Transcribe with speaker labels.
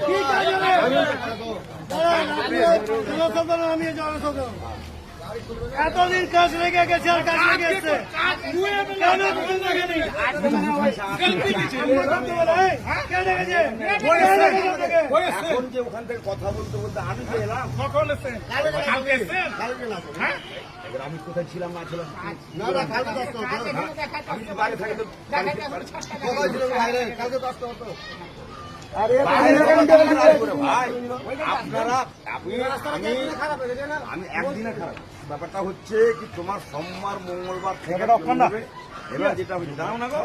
Speaker 1: কি এতদিন কাজ লেগে গেছে আর কাজ লেগে গেছে
Speaker 2: ওখান থেকে কথা বলতে বলতে আমি কোথায় ছিলাম না ছিলাম আমি একদিনে খারাপ। ব্যাপারটা হচ্ছে কি তোমার সোমবার মঙ্গলবার থেকে এবার যেটা হচ্ছে দাঁড়াও না গো।